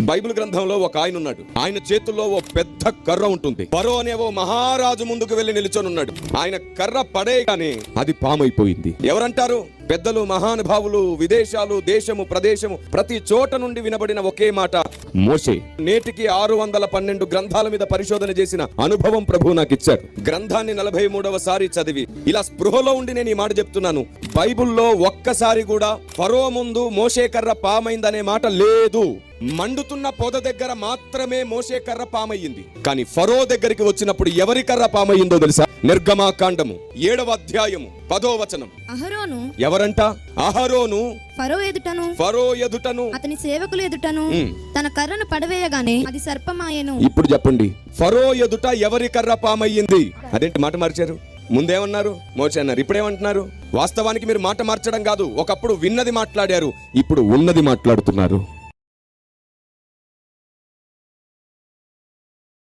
Bible గ్రంథంలో ఒక ఆయన ఉన్నాడు. ఆయన చేతుల్లో ఓ పెద్ద కర్ర ఉంటుంది. ఫరో అనే ఓ మహారాజు ముందుకు వెళ్ళి నిలుచొని ఉన్నాడు ఆయన కర్ర పడే కానీ అది పామైపోయింది. ఎవరంటారు? పెద్దలు మహానుభావులు విదేశాలు దేశము ప్రదేశము ప్రతి చోట నుండి వినబడిన ఒకే మాట. మోషే. నేటికి ఆరు వందల పన్నెండు గ్రంథాల మీద పరిశోధన చేసిన అనుభవం ప్రభు నాకు ఇచ్చారు గ్రంథాన్ని నలభై మూడవసారి చదివి ఇలా స్పృహలో ఉండి నేను ఈ మాట చెప్తున్నాను. బైబిల్లో ఒక్కసారి కూడా ఫరో ముందు మోషే కర్ర పామైందనే మాట లేదు. మండుతున్న పొద దగ్గర మాత్రమే మోసే కర్ర పామయ్యింది. కానీ ఫరో దగ్గరికి వచ్చినప్పుడు ఎవరి కర్ర పామయ్యిందో తెలుసా? నిర్గమాకాండము ఏడవ అధ్యాయము పదో వచనం. అహరోను ఎవరంట? అహరోను. ఫరో ఎదుటను. ఫరో ఎదుటను. అతని సేవకులు ఎదుటను. తన కర్రను పడవేయగానే అది సర్పమాయెను. ఇప్పుడు చెప్పండి. ఫరో ఎదుట ఎవరి కర్ర పామయ్యింది? అదేంటి మాట మార్చారు? ముందేమన్నారు? మోసే అన్నారు ఇప్పుడేమంటున్నారు? వాస్తవానికి మీరు మాట మార్చడం కాదు. ఒకప్పుడు విన్నది మాట్లాడారు. ఇప్పుడు ఉన్నది మాట్లాడుతున్నారు.